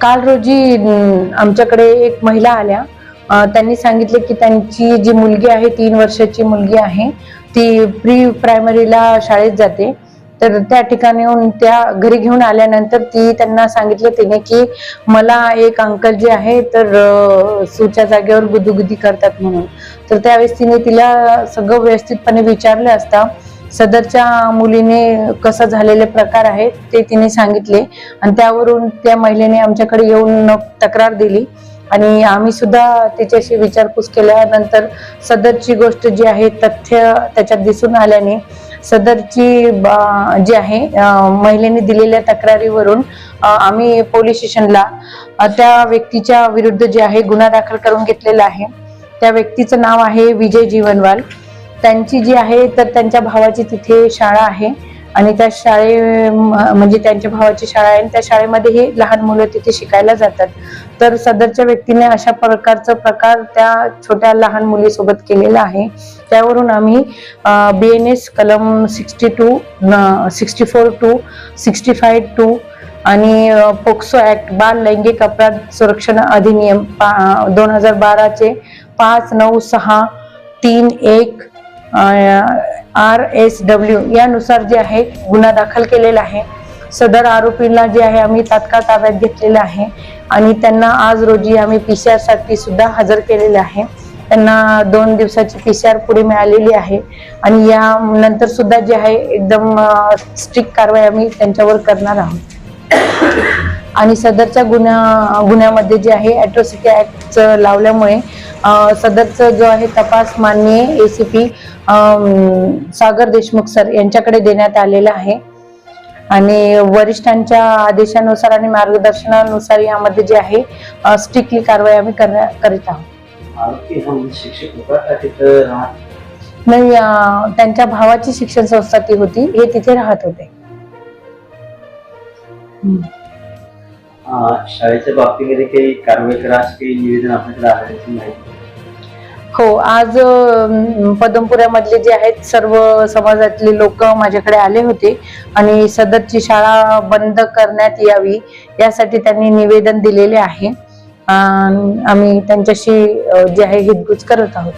काल रोजी आमच्याकडे एक महिला आल्या. त्यांनी सांगितले की त्यांची जी मुलगी आहे तीन वर्षाची मुलगी आहे ती प्री प्रायमरीला शाळेत जाते. तर त्या ठिकाणी येऊन त्या घरी घेऊन आल्यानंतर ती त्यांना सांगितलं तिने की मला एक अंकल जे आहे तर सूच्या जागेवर गुदुगुदी करतात म्हणून. तर त्यावेळेस तिने तिला सगळं व्यवस्थितपणे विचारलं असता सदरच्या मुलीने कसं झालेले प्रकार आहेत ते तिने सांगितले आणि त्यावरून त्या महिलेने आमच्याकडे येऊन तक्रार दिली आणि आम्ही सुद्धा तिच्याशी विचारपूस केल्यानंतर सदरची गोष्ट जी आहे तथ्य त्याच्यात दिसून आल्याने सदरची ब- जी आहे महिलेने दिलेल्या तक्रारीवरून आम्ही पोलीस स्टेशनला त्या व्यक्तीच्या विरुद्ध जे आहे गुन्हा दाखल करून घेतलेला आहे. त्या व्यक्तीचं नाव आहे विजय जीवनवाल. त्यांची जी आहे तर त्यांच्या भावाची तिथे शाळा आहे. आणि त्या शाळे म्हणजे त्यांच्या भावाची शाळा आहे आणि त्या शाळेमध्येही लहान मुलं तिथे शिकायला जातात. तर सदरच्या व्यक्तीने अशा प्रकारचा प्रकार त्या छोट्या लहान मुलीसोबत केलेला आहे. त्यावरून आम्ही बी एन एस कलम sixty two sixty four two sixty five two आणि पोक्सो ऍक्ट बाल लैंगिक अपराध संरक्षण अधिनियम दोन हजार बाराचे पाच नऊ सहा तीन एक आर एस डब्ल्यू यानुसार जे आहे गुन्हा दाखल केलेला आहे. सदर आरोपींना जे आहे आम्ही तात्काळ ताब्यात घेतलेलं आहे. आणि त्यांना आज रोजी आम्ही पी सी आरसाठी सुद्धा हजर केलेले आहे. त्यांना दोन दिवसाची पी सी आर पुढे मिळालेली आहे. आणि या नंतर सुद्धा जे आहे एकदम स्ट्रिक्ट कारवाई आम्ही त्यांच्यावर करणार आहोत. आणि सदरच्या गुन्हा गुन्ह्यामध्ये जे आहे ॲट्रोसिटी ॲक्टचं लावल्यामुळे सदरचा जो आहे तपास माननीय एसीपी सागर देशमुख सर यांच्याकडे देण्यात आलेला आहे. आणि वरिष्ठांच्या आदेशानुसार आणि मार्गदर्शनानुसार यामध्ये जे आहे स्ट्रिक्टली कारवाई आम्ही करण्या- करीत आहोत. आरोपी शिक्षक होता का तिथं राहत नाही त्यांच्या भावाची शिक्षण संस्था ती होती हे तिथे राहत होते. शाळेच्या बाबतीमध्ये काही कारवाई करा असं काही निवेदन आपल्याकडे आढळायची नाही हो आज पदमपुऱ्यामधले जे आहेत सर्व समाजातले लोक माझ्याकडे आले होते आणि सदरची शाळा बंद करण्यात यावी यासाठी त्यांनी निवेदन दिलेले आहे. आम्ही त्यांच्याशी जे आहे हितगुज करत आहोत.